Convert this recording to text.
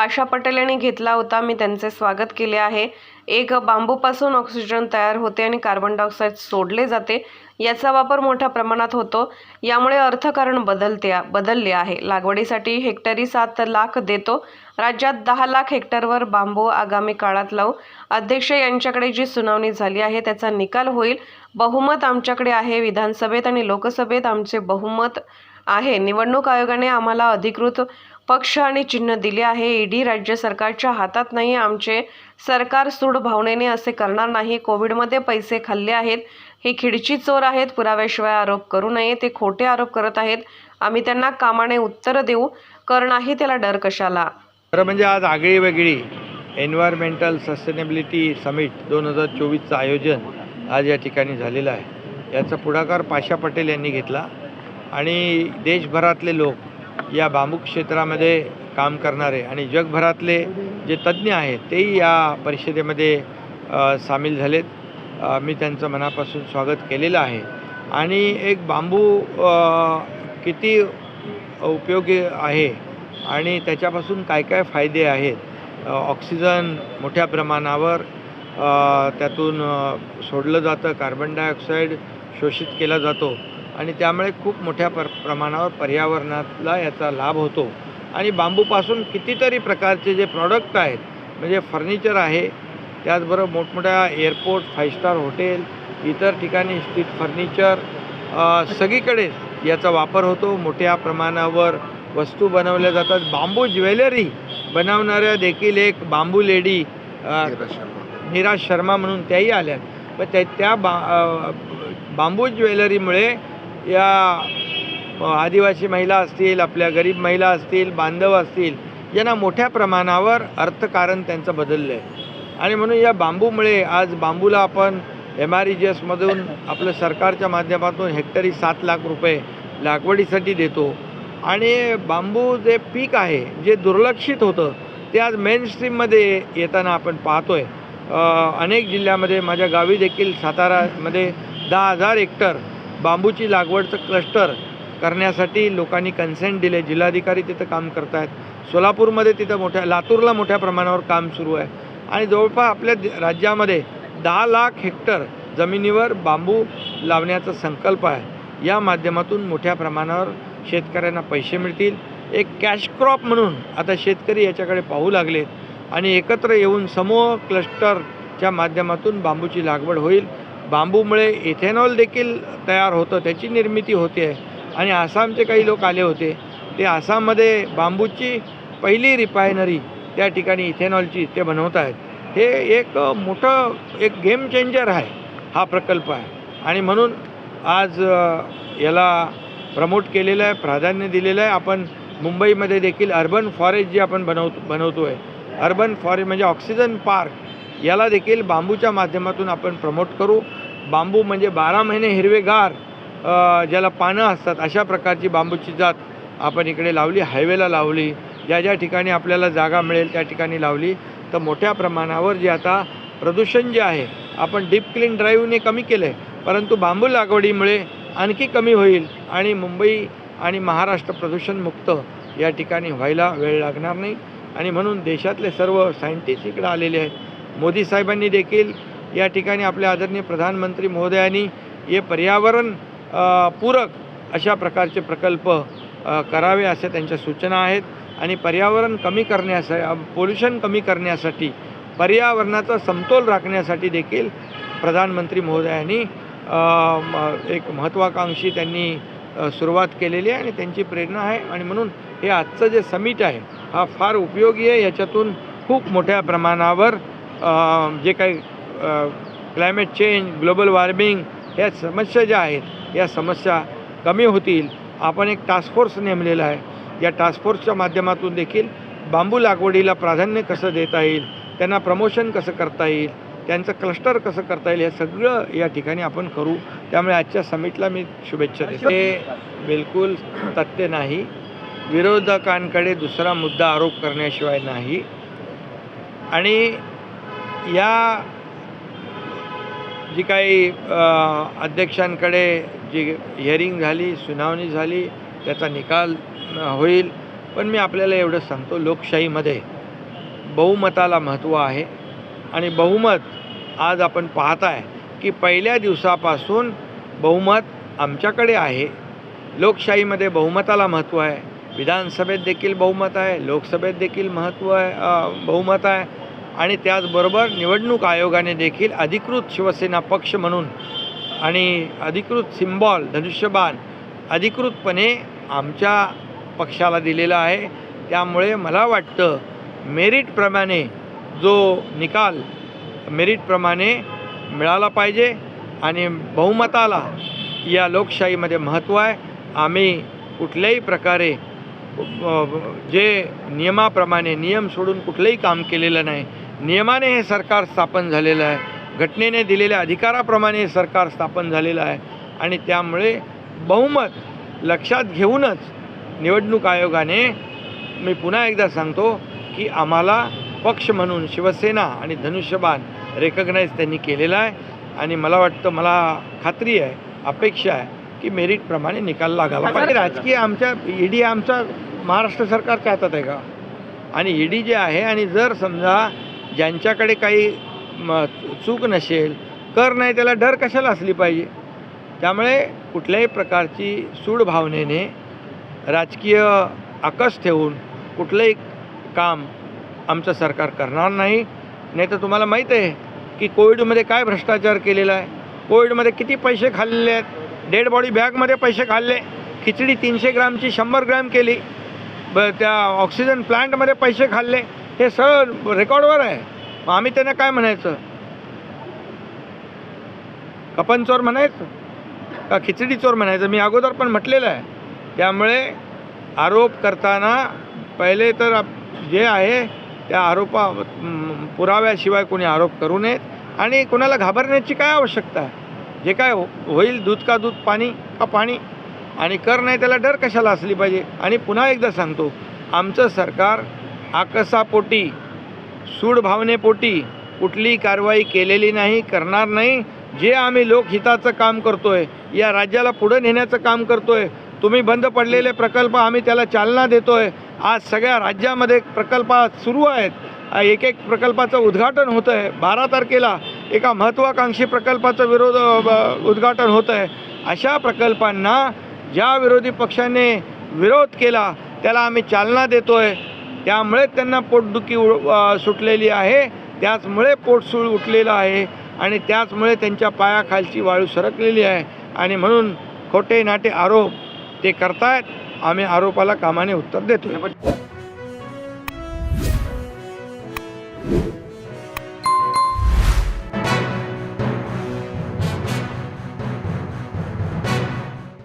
पाशा पटेल यांनी घेतला होता. मी त्यांचे स्वागत केले आहे. एक बांबूपासून ऑक्सिजन तयार होते आणि कार्बन डायऑक्साईड सोडले जाते. याचा वापर मोठ्या प्रमाणात होतो. यामुळे अर्थकारण बदलते बदलले आहे. लागवडीसाठी हेक्टरी सात लाख देतो. राज्यात दहा लाख हेक्टरवर बांबू आगामी काळात लावू. अध्यक्ष यांच्याकडे जी सुनावणी झाली आहे त्याचा निकाल होईल. बहुमत आमच्याकडे आहे. विधानसभेत आणि लोकसभेत आमचे बहुमत आहे. निवडणूक आयोगाने आम्हाला अधिकृत पक्ष आणि चिन्ह दिले आहे. ईडी राज्य सरकारच्या हातात नाही आमचे सरकार सूड भावनेने असे करणार नाही. कोविडमध्ये पैसे खाल्ले आहेत. हे खिडची चोर आहेत. पुराव्याशिवाय आरोप करू नये. ते खोटे आरोप करत आहेत. आम्ही त्यांना कामाने उत्तर देऊ. कर नाही त्याला डर कशाला? खरं म्हणजे आज आगळी वेगळी एन्व्हायरमेंटल सस्टेनेबिलिटी समिट दोन हजार चोवीसचं आयोजन आज या ठिकाणी झालेलं आहे. याचा पुढाकार पाशा पटेल यांनी घेतला. आणि देशभरातले लोक या बांबू क्षेत्रामध्ये काम करणारे आणि जगभरातले जे तज्ज्ञ आहेत तेही या परिषदेमध्ये सामील झालेत. मी त्यांचं मनापासून स्वागत केलेलं आहे. आणि एक बांबू किती उपयोगी आहे आणि त्याच्यापासून काय काय फायदे आहेत? ऑक्सिजन मोठ्या प्रमाणावर त्यातून सोडलं जातं कार्बन डायऑक्साईड शोषित केला जातो. आणि त्यामुळे खूप मोठ्या पर प्रमाणावर पर्यावरणाला याचा लाभ होतो. आणि बांबूपासून कितीतरी प्रकारचे जे प्रॉडक्ट आहेत म्हणजे फर्निचर आहे त्याचबरोबर मोठमोठ्या एअरपोर्ट फाईव्ह स्टार हॉटेल इतर ठिकाणी स्ट्रीट फर्निचर अ, सगळीकडेच याचा वापर होतो. मोठ्या प्रमाणावर वस्तू बनवल्या जातात. बांबू ज्वेलरी बनवणाऱ्या देखील एक बांबू लेडी अ, नीरा शर्मा. म्हणून त्याही आल्या पण त्या त्या बा बांबू ज्वेलरीमुळे या आदिवासी महिला असतील आपल्या गरीब महिला असतील बांधव असतील यांना मोठ्या प्रमाणावर अर्थकारण त्यांचं बदललं आहे आणि म्हणून या बांबूमुळे आज बांबूला आपण एम आर ई जी एसमधून आपलं सरकारच्या माध्यमातून हेक्टरी सात लाख रुपये लागवडीसाठी देतो. आणि बांबू जे पीक आहे जे दुर्लक्षित होतं ते आज मेन स्ट्रीममध्ये येताना आपण पाहतो आहे अनेक जिल्ह्यामध्ये माझ्या गावी देखील सातारामध्ये दहा हजार हेक्टर बांबूची लागवडचं क्लस्टर करण्यासाठी लोकांनी कन्सेंट दिले. जिल्हाधिकारी तिथं काम करत आहेत सोलापूरमध्ये तिथं मोठ्या लातूरला मोठ्या प्रमाणावर काम सुरू आहे. आणि जवळपास आपल्या राज्यामध्ये दहा लाख हेक्टर जमिनीवर बांबू लावण्याचा संकल्प आहे. या माध्यमातून मोठ्या प्रमाणावर शेतकऱ्यांना पैसे मिळतील. एक कॅश क्रॉप म्हणून आता शेतकरी याच्याकडे पाहू लागलेत. आणि एकत्र येऊन समूह क्लस्टरच्या माध्यमातून बांबूची लागवड होईल. बांबूमुळे इथेनॉल देखील तयार होतं त्याची निर्मिती होते. आहे आणि आसामचे काही लोक आले होते. ते आसाममध्ये बांबूची पहिली रिफायनरी त्या ठिकाणी इथेनॉलची ते बनवत आहेत. हे एक मोठं एक गेम चेंजर आहे हा प्रकल्प आहे. आणि म्हणून आज याला प्रमोट केलेलं आहे प्राधान्य दिलेलं आहे. आपण मुंबईमध्ये देखील अर्बन फॉरेस्ट जे आपण बनवतो बनवतो आहे अर्बन फॉरेस्ट म्हणजे ऑक्सिजन पार्क याला देखील बांबूच्या माध्यमातून आपण प्रमोट करू. बांबू म्हणजे बारा महिने हिरवेगार ज्याला पानं असतात अशा प्रकारची बांबूची जात आपण इकडे लावली हायवेला लावली. ज्या ज्या ठिकाणी आपल्याला जागा मिळेल त्या ठिकाणी लावली. तर मोठ्या प्रमाणावर जे आता प्रदूषण जे आहे आपण डीप क्लीन ड्राईव्हने कमी केलं. आहे परंतु बांबू लागवडीमुळे आणखी कमी होईल आणि मुंबई आणि महाराष्ट्र प्रदूषणमुक्त या ठिकाणी व्हायला वेळ लागणार नाही. आणि म्हणून देशातले सर्व सायंटिस्ट इकडे आलेले आहेत. मोदी साहेबांनी देखील या ठिकाणी आपल्या आदरणीय प्रधानमंत्री महोदयांनी हे पर्यावरण पूरक अशा प्रकारचे प्रकल्प करावे अशा त्यांच्या सूचना आहेत. आणि पर्यावरण कमी करण्यासाठी पोल्युशन कमी करण्यासाठी पर्यावरणाचा समतोल राखण्यासाठी देखील प्रधानमंत्री महोदयांनी म- एक महत्त्वाकांक्षी त्यांनी सुरुवात केलेली आहे आणि त्यांची प्रेरणा आहे. आणि म्हणून हे आजचं जे समिट आहे हा फार उपयोगी आहे. याच्यातून खूप मोठ्या प्रमाणावर जे काही क्लायमेट चेंज ग्लोबल वॉर्मिंग ह्या समस्या ज्या आहेत या समस्या कमी होतील. आपण एक टास्क फोर्स नेमलेला आहे. या टास्क फोर्सच्या माध्यमातून देखील बांबू लागवडीला प्राधान्य कसं देता येईल त्यांना प्रमोशन कसं करता येईल त्यांचं क्लस्टर कसं करता येईल हे सगळं या ठिकाणी आपण करू. त्यामुळे आजच्या समिटला मी शुभेच्छा देतो. हे बिलकुल तथ्य नाही. विरोधकांकडे दुसरा मुद्दा आरोप करण्याशिवाय नाही. आणि या जी काही अध्यक्षांकडे जी हिअरिंग झाली सुनावणी झाली त्याचा निकाल होईल. पण मी आपल्याला एवढं सांगतो लोकशाहीमध्ये बहुमताला महत्त्व आहे. आणि बहुमत आज आपण पाहताय की पहिल्या दिवसापासून बहुमत आमच्याकडे आहे. लोकशाहीमध्ये बहुमताला महत्त्व आहे. विधानसभेत देखील बहुमत आहे. लोकसभेत देखील महत्त्व आहे बहुमत आहे. आणि त्याचबरोबर निवडणूक आयोगाने देखील अधिकृत शिवसेना पक्ष म्हणून आणि अधिकृत सिम्बॉल धनुष्यबाण अधिकृतपणे आमच्या पक्षाला दिलेला आहे. त्यामुळे मला वाटतं मेरिटप्रमाणे जो निकाल मेरिटप्रमाणे मिळाला पाहिजे आणि बहुमताला या लोकशाहीमध्ये महत्त्व आहे. आम्ही कुठल्याही प्रकारे जे नियमाप्रमाणे नियम सोडून कुठलंही काम केलेलं नाही. नियमाने हे सरकार स्थापन झालेलं आहे. घटनेने दिलेल्या अधिकाराप्रमाणे हे सरकार स्थापन झालेलं आहे. आणि त्यामुळे बहुमत लक्षात घेऊनच निवडणूक आयोगाने मी पुन्हा एकदा सांगतो की आम्हाला पक्ष म्हणून शिवसेना आणि धनुष्यबाण रेकग्नाईज त्यांनी केलेला आहे. आणि मला वाटतं मला खात्री आहे अपेक्षा आहे की मेरिटप्रमाणे निकाल लागायला पाहिजे राजकीय आमच्या ईडी आमचा महाराष्ट्र सरकारच्या हातात आहे का? आणि ईडी जे आहे आणि जर समजा ज्यांच्याकडे काही म चूक नसेल कर नाही त्याला डर कशाला असली पाहिजे? त्यामुळे कुठल्याही प्रकारची सूड भावनेने राजकीय आकस ठेवून कुठलंही काम आमचं सरकार करणार नाही. नाही तर तुम्हाला माहीत आहे की कोविडमध्ये काय भ्रष्टाचार केलेला आहे? कोविडमध्ये किती पैसे खाल्लेले आहेत? डेड बॉडी बॅगमध्ये पैसे खाल्ले. खिचडी तीनशे ग्रामची शंभर ग्रॅम केली. ब त्या ऑक्सिजन प्लांटमध्ये पैसे खाल्ले. हे सगळं रेकॉर्डवर आहे. मग आम्ही त्यांना काय म्हणायचं? कपन चोर म्हणायचं? का खिचडी चोर म्हणायचं? मी अगोदर पण म्हटलेलं आहे. त्यामुळे आरोप करताना पहिले तर जे आहे त्या आरोपा पुराव्याशिवाय कोणी आरोप करू नयेत. आणि कोणाला घाबरण्याची काय आवश्यकता आहे? जे काय हो- होईल दूध का दूध पाणी का पाणी? आणि कर नाही त्याला डर कशाला असली पाहिजे? आणि पुन्हा एकदा सांगतो आमचं सरकार आकसापोटी सूडभावनेपोटी कुठली कुठलीही कारवाई केलेली नाही करणार नाही. जे आम्ही लोकहिताचं काम करतोय या राज्याला पुढं नेण्याचं काम करतोय तुम्ही बंद पडलेले प्रकल्प आम्ही त्याला चालना देतोय. आज सगळ्या राज्यामध्ये प्रकल्प सुरू आहेत. एक एक प्रकल्पाचं उद्घाटन होतं आहे बारा तारखेला एका महत्त्वाकांक्षी प्रकल्पाचं विरोध ब- उद्घाटन होतं आहे अशा प्रकल्पांना ज्या विरोधी पक्षाने विरोध केला त्याला आम्ही चालना देतोय. त्यामुळे त्यांना पोटदुखी उ- सुटलेली आहे. त्याचमुळे पोटसूळ उठलेलं आहे आणि त्याचमुळे त्यांच्या पायाखालची वाळू सरकलेली आहे. आणि म्हणून खोटे नाटे आरोप ते करतायत. आम्ही आरोपाला कामाने उत्तर देतो